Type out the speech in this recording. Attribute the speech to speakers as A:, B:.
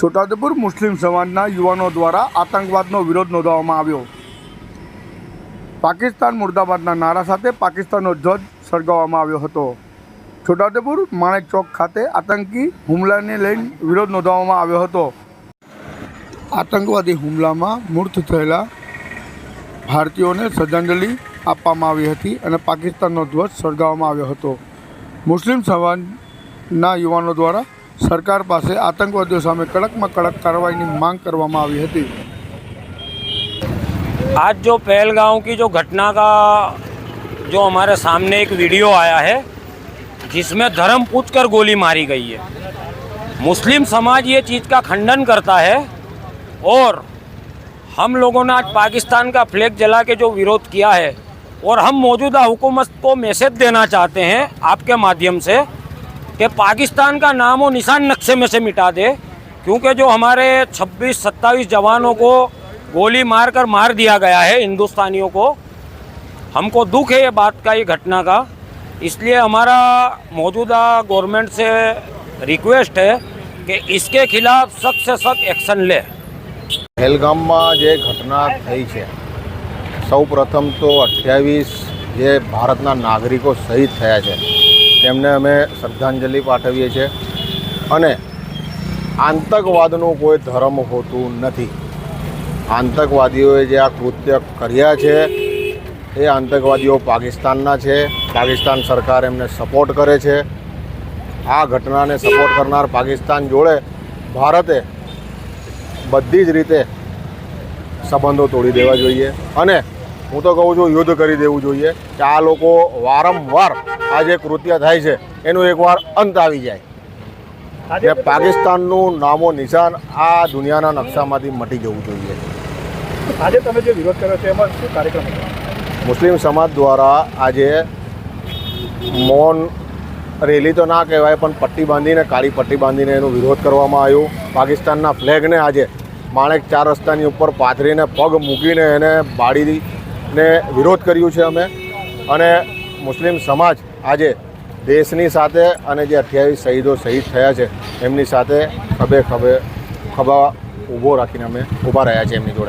A: છોટાઉદેપુર મુસ્લિમ સમાજના યુવાનો દ્વારા આતંકવાદનો વિરોધ નોંધાવવામાં આવ્યો. પાકિસ્તાન મુર્દાબાદના નારા સાથે પાકિસ્તાનનો ધ્વજ સળગાવવામાં આવ્યો હતો. છોટાઉદેપુર માણેક ચોક ખાતે આતંકી હુમલાને લઈને વિરોધ નોંધાવવામાં આવ્યો હતો. આતંકવાદી હુમલામાં મૃત થયેલા ભારતીયોને શ્રદ્ધાંજલિ આપવામાં આવી હતી અને પાકિસ્તાનનો ધ્વજ સળગાવવામાં આવ્યો હતો. મુસ્લિમ સમાજના યુવાનો દ્વારા સરકાર પાસે આતંકવાદીઓ સામે કડકમાં કડક કાર્યવાહીની માંગ કરવામાં આવી હતી
B: आज जो पहलगांव की जो घटना का जो हमारे सामने एक वीडियो आया है जिसमें धर्म पूछकर गोली मारी गई है मुस्लिम समाज ये चीज़ का खंडन करता है और हम लोगों ने आज पाकिस्तान का फ्लैग जला के जो विरोध किया है और हम मौजूदा हुकूमत को मैसेज देना चाहते हैं आपके माध्यम से कि पाकिस्तान का नाम और निशान नक्शे में से मिटा दे क्योंकि जो हमारे 26 27 जवानों को गोली मार कर मार दिया गया है हिंदुस्तानियों को हमको दुख है ये बात का ये घटना का इसलिए हमारा मौजूदा गवर्नमेंट से रिक्वेस्ट है कि इसके खिलाफ सख्त से सख्त एक्शन ले
C: પહેલગામમાં જે ઘટના થઈ છે સૌ પ્રથમ તો અઠ્યાવીસ જે ભારતના નાગરિકો શહીદ થયા છે તેમને અમે શ્રદ્ધાંજલિ પાઠવીએ છીએ. અને આતંકવાદનું કોઈ ધર્મ હોતું નથી. આતંકવાદીઓએ જે આ કૃત્ય કર્યા છે, એ આતંકવાદીઓ પાકિસ્તાનના છે. પાકિસ્તાન સરકાર એમને સપોર્ટ કરે છે. આ ઘટનાને સપોર્ટ કરનાર પાકિસ્તાન જોડે ભારતે બધી જ રીતે સંબંધો તોડી દેવા જોઈએ. અને હું તો કહું છું યુદ્ધ કરી દેવું જોઈએ કે આ લોકો વારંવાર આ જે કૃત્ય થાય છે એનું એકવાર અંત આવી જાય. ને પાકિસ્તાનનું નામો નિશાન આ દુનિયાના નકશામાંથી મટી જવું જોઈએ.
D: આજે તમે જે વિરોધ કર્યો છે એમાં શું કાર્યક્રમ
C: મુસ્લિમ સમાજ દ્વારા આજે મૌન રેલી તો ના કહેવાય પણ પટ્ટી બાંધીને કાળી પટ્ટી બાંધીને એનો વિરોધ કરવામાં આવ્યો. પાકિસ્તાનના ફ્લેગને આજે માણેક ચાર રસ્તાની ઉપર પાથરીને પગ મૂકીને એને બાળીને વિરોધ કર્યું છે અમે. અને મુસ્લિમ સમાજ આજે દેશની સાથે અને જે અઠ્યાવીસ શહીદો શહીદ થયા છે, એમની સાથે ખભે ખભે ખભા ઊભો રાખીને અમે ઊભા રહ્યા છે એમની જોડે.